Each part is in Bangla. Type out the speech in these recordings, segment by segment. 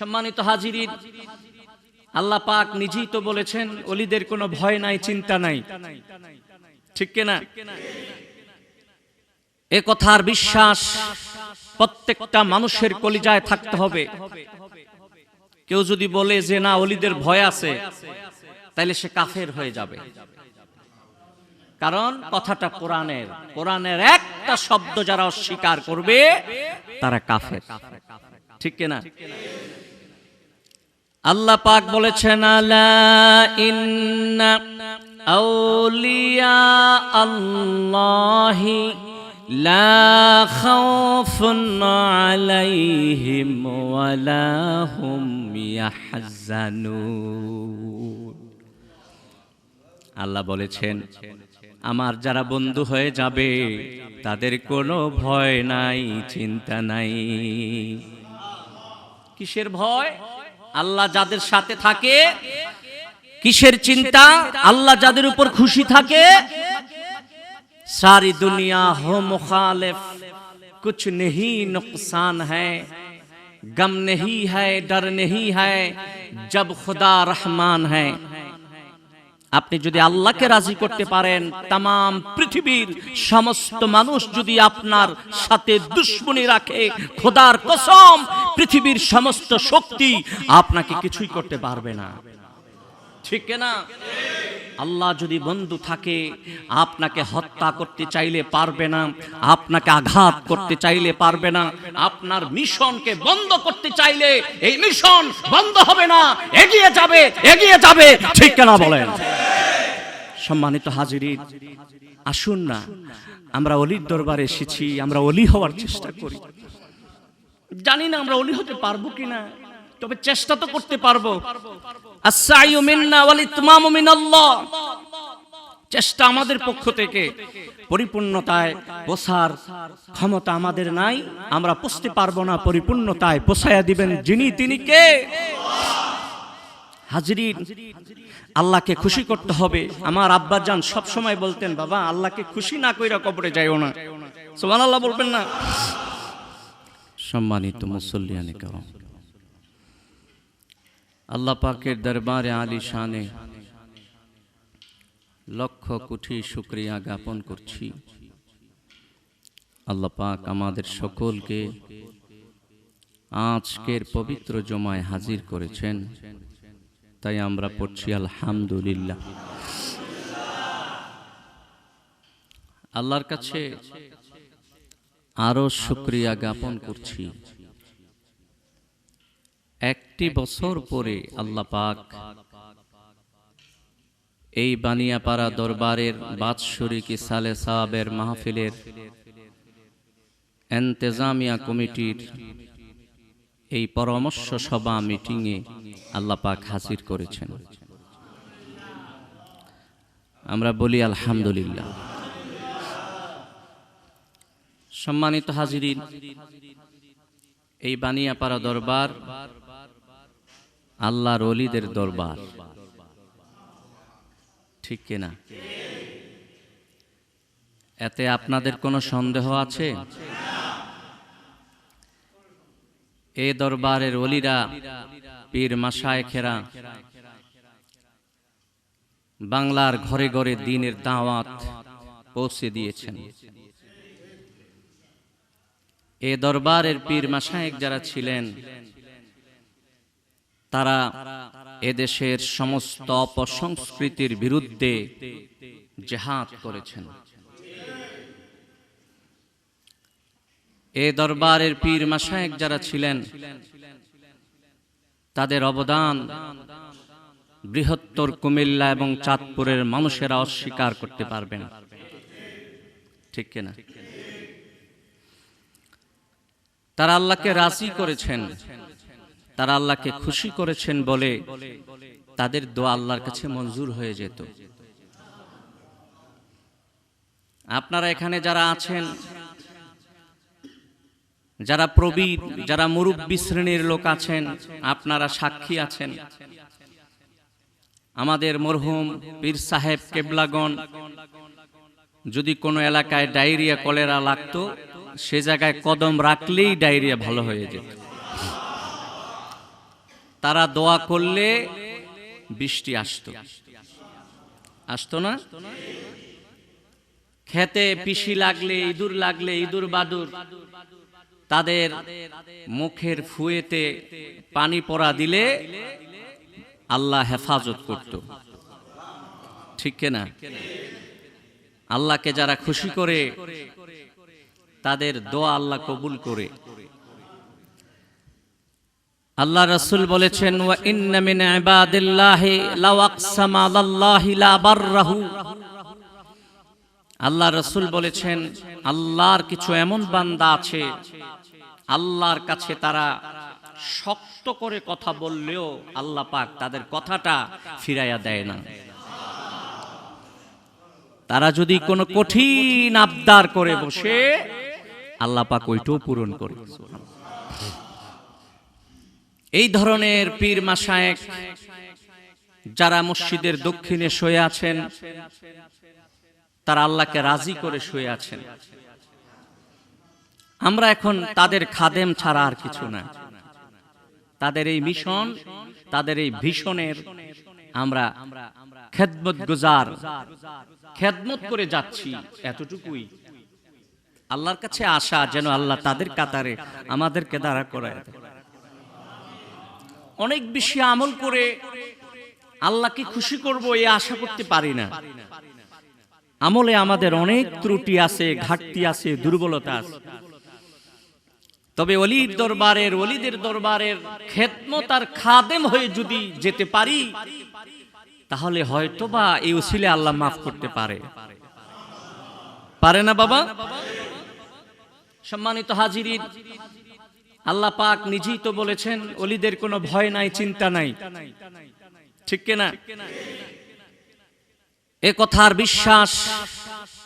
সম্মানিত হাজিরিন, আল্লাহ পাক নিজেই তো বলেছেন, অলিদের কোনো ভয় নাই, চিন্তা নাই। ঠিক কিনা? এ কথার বিশ্বাস প্রত্যেকটা মানুষের কলিজায় থাকতে হবে। কেউ যদি বলে যে, না, অলিদের ভয় আছে তাহলে সে কাফের হয়ে যাবে। কারণ কথাটা কোরআনের। কোরআনের একটা শব্দ যারা অস্বীকার করবে, তারা কাফের। ঠিক কিনা? আল্লাহ পাক বলেছেন, আলা আল্লাহি লা আল্লাহ বলেছেন, আমার যারা বন্ধু হয়ে যাবে, তাদের কোনো ভয় নাই, চিন্তা নাই। কিসের ভয়? আল্লাহ যাদের সাথে থাকে কিসের চিন্তা আল্লাহ যাদের উপর খুশি থাকে সারি দুনিয়া हो मुखालिफ कुछ नहीं नुकसान है गम नहीं है डर नहीं है जब खुदा रहमान है আপনি যদি আল্লাহকে রাজি করতে পারেন তাম পৃথিবীর সমস্ত মানুষ যদি আপনার সাথে দুশ্মনী রাখে খোদার কসম পৃথিবীর সমস্ত শক্তি আপনাকে কিছুই করতে পারবে না। ঠিক না আল্লাহ যদি বন্ধু থাকে, আপনাকে হত্যা করতে চাইলে পারবে না, আপনাকে আঘাত করতে চাইলে পারবে না, আপনার মিশনকে বন্ধ করতে চাইলে এই মিশন বন্ধ হবে না, এগিয়ে যাবে এগিয়ে যাবে। ঠিক না বলেন? সম্মানিত হাজিরি আসুন না, আমরা অলির দরবারে এসেছি, আমরা অলি হওয়ার চেষ্টা করি। জানি না আমরা অলি হতে পারব কিনা, তবে চেষ্টা তো করতে পারব। চেষ্টা আমাদের পক্ষ থেকে, পরিপূর্ণতায় পোষার ক্ষমতা আমাদের নাই, আমরা পুষতে পারব না, পরিপূর্ণতায় পোষায়া দিবেন যিনি, তিনি কে? হাজরিন, আল্লাহকে খুশি করতে হবে। আমার আব্বাজান সব সময় বলতেন, বাবা, আল্লাহকে খুশি না কইরা কবরে যাইও না। সোমান আল্লাহ বলবেন না। সম্মানিত মুসল্লিয়ানে কারণ আল্লাহ পাকের দরবারে আলী শানে লক্ষ কোটি শুক্রিয়া জ্ঞাপন করছি। আল্লাহ পাক আমাদের সকলকে আজকের পবিত্র জমায় হাজির করেছেন। তাই আমরা পড়ছি আলহামদুলিল্লাহ। আল্লাহর কাছে আরও শুক্রিয়া জ্ঞাপন করছি। একটি বছর পরে আল্লাহ পাক এই বানিয়াপাড়া দরবারের বাৎসরিক সালে সাহাবের মাহফিলের এন্তেজামিয়া কমিটির এই পরামর্শ সভা মিটিংয়ে আল্লাহ পাক হাজির করেছেন। আমরা বলি আলহামদুলিল্লাহ। সম্মানিত হাজিরিন, এই বানিয়াপাড়া দরবার আল্লাহর অলিদের দরবার। ঠিক কিনা? এতে আপনাদের কোনো সন্দেহ আছে? এ দরবারের অলিরা পীর মাসায়েখেরা বাংলার ঘরে ঘরে দিনের দাওয়াত পৌঁছে দিয়েছেন। এ দরবারের পীর মাসায়েক যারা ছিলেন, তারা এদেশের সমস্ত অপসংস্কৃতির বিরুদ্ধে জেহাদ করেছেন। এ দরবারের পীর মাসায়েক যারা ছিলেন, তাদের অবদান বৃহত্তর কুমিল্লা এবং চাঁদপুরের মানুষেরা অস্বীকার করতে পারবে না ঠিক কিনা? তারা আল্লাহকে রাজি করেছেন। তারা আল্লাহকে খুশি করেছেন বলে তাদের দোয়া আল্লাহর কাছে মঞ্জুর হয়ে যেত। আপনারা এখানে যারা আছেন, যারা প্রবীণ যারা মুরব্বী শ্রেণির লোক আছেন, আপনারা সাক্ষী আছেন। আমাদের মরহুম পীর সাহেব কেবলাগন যদি কোনো এলাকায় ডায়রিয়া, কলেরা লাগতো সে জায়গায় কদম রাখলেই ডায়রিয়া ভালো হয়ে যেত। তারা দোয়া করলে বৃষ্টি আসতো। আসতো না? খেতে পিসি লাগলে, ইঁদুর লাগলে, ইঁদুর বাদুর। তাদের মুখের ফুয়েতে পানি পড়া দিলে আল্লাহ হেফাজত করত। ঠিক না আল্লাহকে যারা খুশি করে তাদের দোয়া আল্লাহ কবুল করে। আল্লাহ রাসূল বলেছেন আল্লাহ রাসূল বলেছেন, আল্লাহর কিছু এমন বান্দা আছে, আল্লাহর কাছে তারা শক্ত করে কথা বললেও আল্লাহ পাক তাদের কথাটা ফিরাইয়া দেয় না। তারা যদি কোনো কঠিন আবদার করে বসে আল্লাহ পাক ওইটাও পূরণ করে এই ধরনের পীর মাসায়েক যারা মসজিদের দক্ষিণে শুয়ে আছেন তারা আল্লাহকে রাজি করে শুয়ে আছেন। আমরা এখন তাদের খাদেম ছাড়া আর কিছু না। তাদের এই মিশন তাদের এই ভীষণের আমরা খেদমত গুজার খেদমত করে যাচ্ছি এতটুকুই। আল্লাহর কাছে আশা যেন আল্লাহ তাদের কাতারে আমাদেরকে দাঁড়া করায় অনেক বেশি আমল করে আল্লাহকে খুশি করব এই আশা করতে পারি না। আমলে আমাদের অনেক ত্রুটি আছে, ঘাটতি আছে, দুর্বলতা আছে। তবে অলির দরবারের অলিদের দরবারের খেদমত আর খাদেম হয়ে যদি যেতে পারি, তাহলে হয়তো বা এই উসিলে আল্লাহ মাফ করতে পারে। পারে না বাবা? সম্মানিত হাজিরিন, আল্লাহ পাক নিজেই তো বলেছেন, অলিদের কোনো ভয় নাই, চিন্তা নাই। ঠিক কিনা? এ কথার বিশ্বাস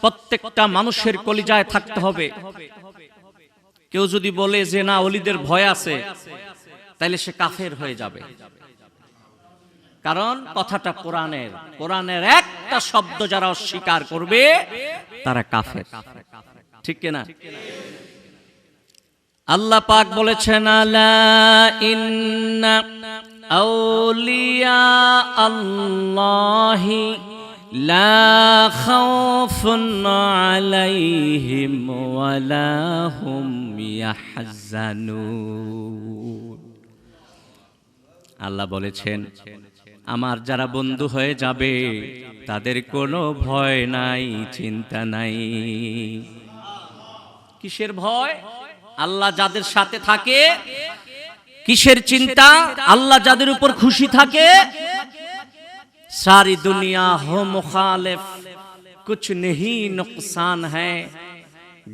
প্রত্যেকটা মানুষের কলিজায় থাকতে হবে। কেউ যদি বলে যে, না, অলিদের ভয় আছে তাহলে সে কাফের হয়ে যাবে। কারণ কথাটা কোরআনের। কোরআনের একটা শব্দ যারা অস্বীকার করবে, তারা কাফের। ঠিক কিনা? আল্লাহ পাক বলেছেন, আলা ইন্না আল্লাহি লা আল্লাহ বলেছেন, আমার যারা বন্ধু হয়ে যাবে, তাদের কোনো ভয় নাই, চিন্তা নাই। কিসের ভয়? আল্লাহ যাদের সাথে থাকে, কিসের চিন্তা? আল্লাহ যাদের উপর খুশি থাকে, সারি দুনিয়া হো মুখালেফ, কুছ নেই নুকসান হ্যাঁ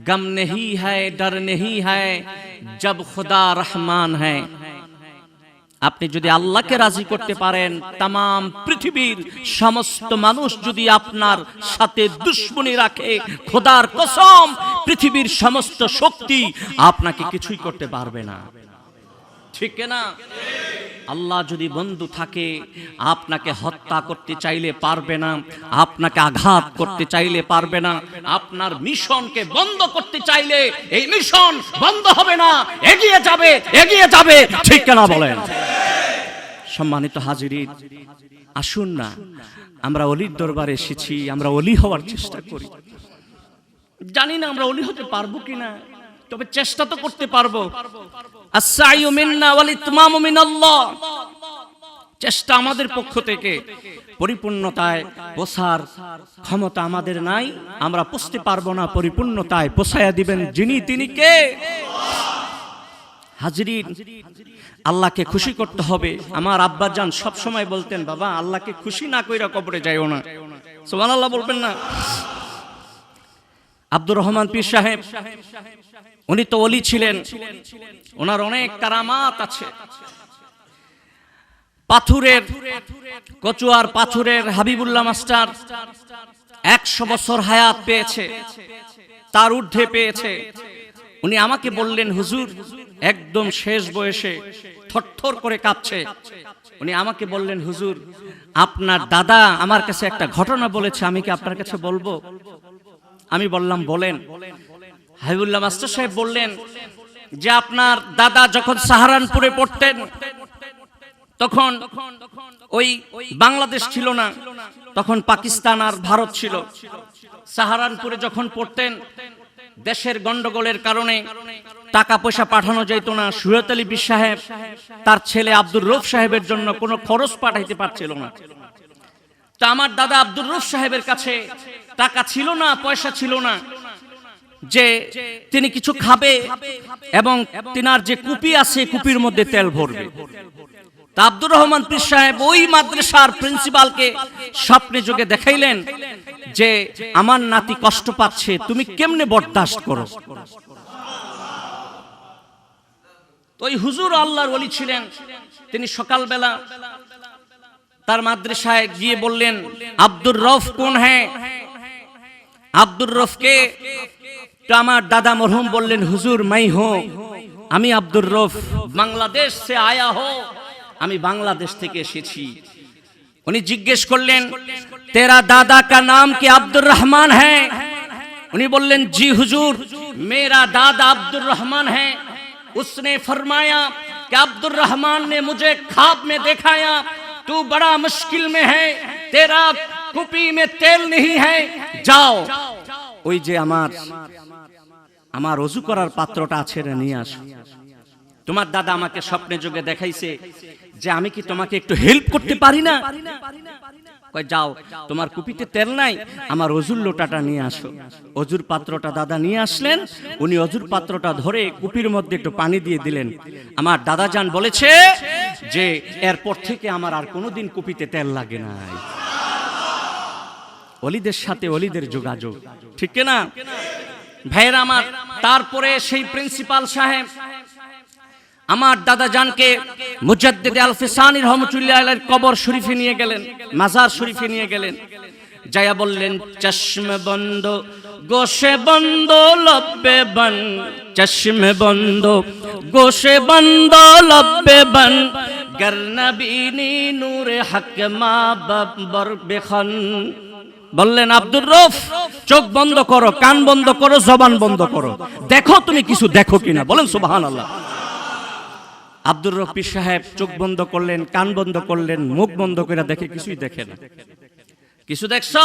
গম নেই হ্যাঁ ডর নেই হ্যাঁ জব খুদা রহমান হ্যাঁ আপনি যদি আল্লাহকে রাজি করতে পারেন তাম পৃথিবীর সমস্ত মানুষ যদি আপনার সাথে দুশ্মনী রাখে, খোদার কসম পৃথিবীর সমস্ত শক্তি আপনাকে কিছুই করতে পারবে না। ঠিক না? আল্লাহ যদি বন্ধু থাকে, আপনাকে হত্যা করতে চাইলে পারবে না, আপনাকে আঘাত করতে চাইলে পারবে না, আপনার মিশনকে বন্ধ করতে চাইলে এই মিশন বন্ধ হবে না, এগিয়ে যাবে এগিয়ে যাবে। ঠিক না বলেন? সম্মানিত হাজিরিন, আসুন না, আমরা অলির দরবারে এসেছি, আমরা অলি হওয়ার চেষ্টা করি। জানি না আমরা অলি হতে পারব কিনা, তবে চেষ্টা তো করতে পারব। চেষ্টা আমাদের পক্ষ থেকে, পরিপূর্ণতায় পোষার ক্ষমতা আমাদের নাই, আমরা পুষতে পারব না, পরিপূর্ণতায় পোষায়া দিবেন যিনি, তিনি কে? আল্লাহকে খুশি করতে হবে। আমার আব্বাজান সব সময় বলতেন, বাবা, আল্লাহকে খুশি না কইরা কবরে যাইও না। সোমান আল্লাহ বলবেন না। আব্দুর রহমান পীর সাহেব, উনি তো অলি ছিলেন। ওনার অনেক কারামাত আছে। পাথুরের, কচুয়ার পাথুরের হাবিবুল্লাহ মাস্টার একশো বছর হায়াত পেয়েছে, তার ঊর্ধ্বে পেয়েছে। উনি আমাকে বললেন, হুজুর, একদম শেষ বয়সে থরথর করে কাঁপছে। উনি আমাকে বললেন, হুজুর, আপনার দাদা আমার কাছে একটা ঘটনা বলেছে, আমি কি আপনার কাছে বলব? আমি বললাম, বলেন। হাবিবুল্লাহ মাস্টার সাহেব বললেন যে, আপনার দাদা যখন সাহারানপুরে পড়তেন, তখন ওই বাংলাদেশ ছিল না, তখন পাকিস্তান আর ভারত ছিল। সাহারানপুরে যখন পড়তেন, দেশের গন্ডগোলের কারণে টাকা পয়সা পাঠানো যেত না। সুরত আলী সাহেব, তার ছেলে আব্দুর রৌফ সাহেবের জন্য কোনো খরচ পাঠাইতে পারছিল না। তা আমার দাদা আব্দুর রৌফ সাহেবের কাছে টাকা ছিল না, পয়সা ছিল না, যে তিনি কিছু খাবে এবং তিনার যে কুপি আছে কুপির মধ্যে তেল ভরবে। আব্দুর রহমান পীর সাহেব ওই মাদ্রাসার প্রিন্সিপালকে স্বপ্নে যোগে দেখাইলেন যে আমার নাতি কষ্ট পাচ্ছে, তুমি কেমনে বরদাস্ত করো? তো ওই হুজুর আল্লাহর ওলি ছিলেন। তিনি সকালবেলা তার মাদ্রাসায় গিয়ে বললেন আব্দুর রফ কোন হ্যাঁ আব্দুর রফকে তো আমার দাদা মরহুম বললেন হুজুর মাই হো আমি আব্দুর রফ বাংলাদেশ সে আয়া হো আমি বাংলাদেশ থেকে এসেছি উনি জিজ্ঞেস করলেন তেরা দাদা কা নাম কি আব্দুর রহমান হ্যাঁ উনি বললেন জি হুজুর मेरा दादा अब्दुल रहमान है उसने फरमाया कि अब्दुल रहमान ने मुझे ख्वाब में दिखाया तू बड़ा मुश्किल में है तेरा कुपी में तेल नहीं है যাও ওই যে আমার আমার অজু করার পাত্রটা আছে রে নিয়ে আসো তোমার দাদা আমাকে স্বপ্নে যোগে দেখাইছে যে আমি কি তোমাকে একটু হেল্প করতে পারি না যাও, তোমার কুপিতে তেল নাই, আমার অজুর লোটাটা নিয়ে আসো। অজুর পাত্রটা দাদা নিয়ে আসলেন, উনি অজুর পাত্রটা ধরে কুপির মধ্যে একটু পানি দিয়ে দিলেন। আমার দাদা যান বলেছে যে, এরপর থেকে আমার আর কোনোদিন কুপিতে তেল লাগে নাই। অলিদের সাথে অলিদের যোগাযোগ, ঠিক না ভাইয়ের আমার, তারপরে সেই প্রিন্সিপাল সাহেব আমার দাদা জানকে মুজাদ্দিদ আলফিসানি রহমতুল্লাহ কবর শরীফে নিয়ে গেলেন, মাজার শরীফে নিয়ে গেলেন। যায়া বললেন, চশমে বন্ধ, গোসে বন্ধ, লব্বে বন, চশমে বন্ধ, গোসে বন্ধ, লব্বে বন গর্নবিনী নূরে হক মা বর বেখন। বললেন, আব্দুর রফ চোখ বন্ধ করো, কান বন্ধ করো, জবান বন্ধ করো। দেখো তুমি কিছু দেখো কিনা, বলেন সুবাহান আল্লাহ আব্দুর রফি সাহেব চোখ বন্ধ করলেন কান বন্ধ করলেন মুখ বন্ধ করে দেখে কিছুই দেখে না কিছু দেখছো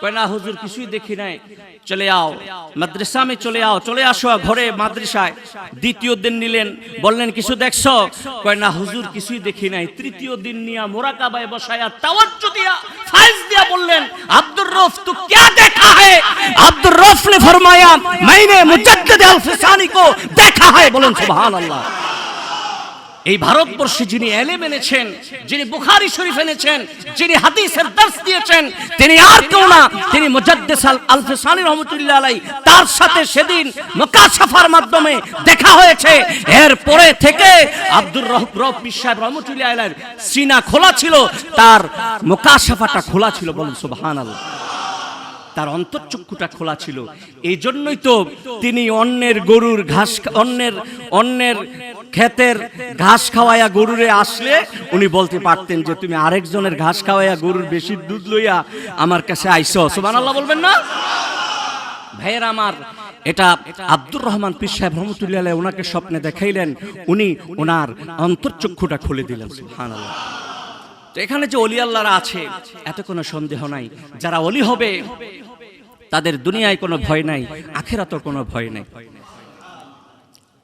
কয় না হুজুর কিছুই দেখি নাই চলে আও মাদ্রাসা আমি চলে আও চলে আসো ঘরে মাদ্রাসায় দ্বিতীয় দিন নিলেন বললেন কিছু দেখছো কয় না হুজুর কিছুই দেখি নাই তৃতীয় দিন নিয়া মোরাকাবায় বসায়া তাওয়াজ্জু দিয়া ফাইজ দিয়া বললেন আব্দুর রফ তু क्या देखा है আব্দুর রফ ने फरमाया मैंने मुजद्दिद अल फिसानी को देखा है বলেন সুবহান আল্লাহ এই ভারতবর্ষে যিনি এলেম এনেছেন, যিনি বুখারি শরীফ এনেছেন, যিনি হাদিসের দর্শ দিয়েছেন, তিনি আর কেউ না, তিনি মুজাদ্দিস আল আলফিসানি রহমতুল্লাহ আলাই তার সাথে সেদিন মুকাশাফার মাধ্যমে দেখা হয়েছে। এর পরে থেকে আব্দুর রহব রব সাহেব রহমতুল্লাহ আলাইর সিনা খোলা ছিল, তার মুকাশাফাটা খোলা ছিল, বলুন সুবহানাল্লাহ। তার অন্তর্চক্ষুটা খোলা ছিল। এই জন্যই তো তিনি অন্যের গরুর ঘাস অন্যের অন্যের ক্ষেতের ঘাস খাওয়াইয়া গরুরে আসলে উনি বলতে পারতেন যে, তুমি আরেকজনের ঘাস খাওয়াইয়া গরুর বেশি দুধ লইয়া আমার কাছে আইসো। সুবহানাল্লাহ বলবেন না? ভাইয়ের আমার, এটা আব্দুর রহমান পীর সাহেব রহমতুল্লাহ ওনাকে স্বপ্নে দেখাইলেন। উনি ওনার অন্তর্চক্ষুটা খুলে দিলেন, সুবহানাল্লাহ। তো এখানে যে অলি আল্লাহরা আছে, এত কোনো সন্দেহ নাই। যারা অলি হবে, তাদের দুনিয়ায় কোনো ভয় নাই, আখেরাতও কোনো ভয় নাই।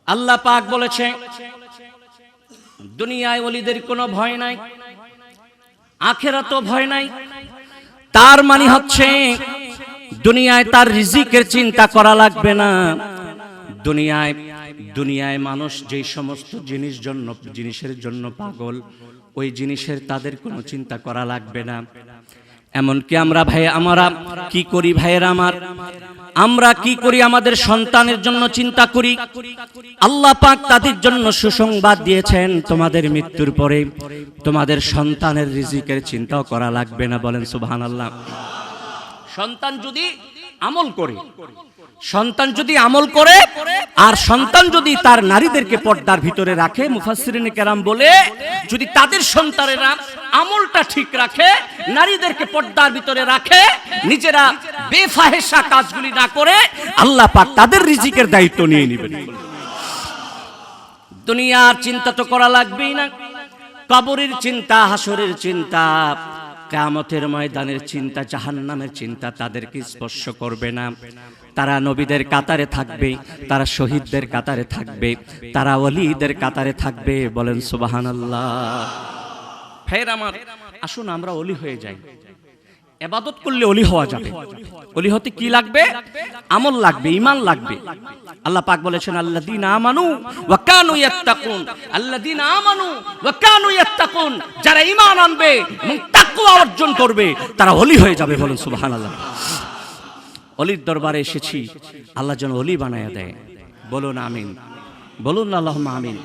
আল্লাহ পাক বলেছে, দুনিয়ায় অলিদের কোনো ভয় নাই, আখেরাতও ভয় নাই। তার মানে হচ্ছে, দুনিয়ায় তার রিজিকের চিন্তা করা লাগবে না। দুনিয়ায় দুনিয়ায় মানুষ যেই সমস্ত জিনিস জন্য, জিনিসের জন্য পাগল ওই জিনিসের তাদের কোনো চিন্তা করা লাগবে না। এমনকি আমরা ভাই, আমরা কি করি ভাইয়ের আমার? আমরা কি করি আমাদের সন্তানের জন্য চিন্তা করি? আল্লাহ পাক তাদের জন্য সুসংবাদ দিয়েছেন তোমাদের মৃত্যুর পরে। তোমাদের সন্তানের রিজিকের চিন্তাও করা লাগবে না বলেন সুবহানাল্লাহ। সন্তান যদি আমল করে। সন্তান যদি আমল করে, আর সন্তান যদি তার নারীদেরকে পর্দার ভিতরে রাখে, মুফাসসিরিনে কেরাম বলে, যদি তাদের সন্তানেরা আমলটা ঠিক রাখে, নারীদেরকে পর্দার ভিতরে রাখে, নিজেরা বেফাহেসা কাজগুলি না করে, আল্লাহ পাক তাদের রিজিকের দায়িত্ব নিয়ে নেবেন। দুনিয়ার চিন্তা তো করা লাগবেই না। কবরের চিন্তা, হাসরের চিন্তা কামতের ময়দানের চিন্তা, জাহান্নামের চিন্তা তাদেরকে স্পর্শ করবে না। তারা নবীদের কাতারে থাকবে, তারা শহীদদের কাতারে থাকবে, তারা অলিদের কাতারে থাকবে, বলেন সুবাহানাল্লাহ। ফের আমার, আসুন আমরা অলি হয়ে যাই। এবাদত করলে অলি হওয়া যাবে। অলি হতে কি লাগবে? আমল লাগবে ইমান লাগবে। আল্লাহ পাক বলেছেন আল্লাযীন আমানু ওয়া কানু ইয়াত্তাকুন। আল্লাযীন আমানু ওয়া কানু ইয়াত্তাকুন। যারা ইমান আনবে এবং তাকওয়া অর্জন করবে তারা অলি হয়ে যাবে বলুন সুবহানাল্লাহ। অলির দরবারে এসেছি আল্লাহ যেন অলি বানায়া দেয়। বলুন আমিন। বলুন আল্লাহুম্মা আমিন।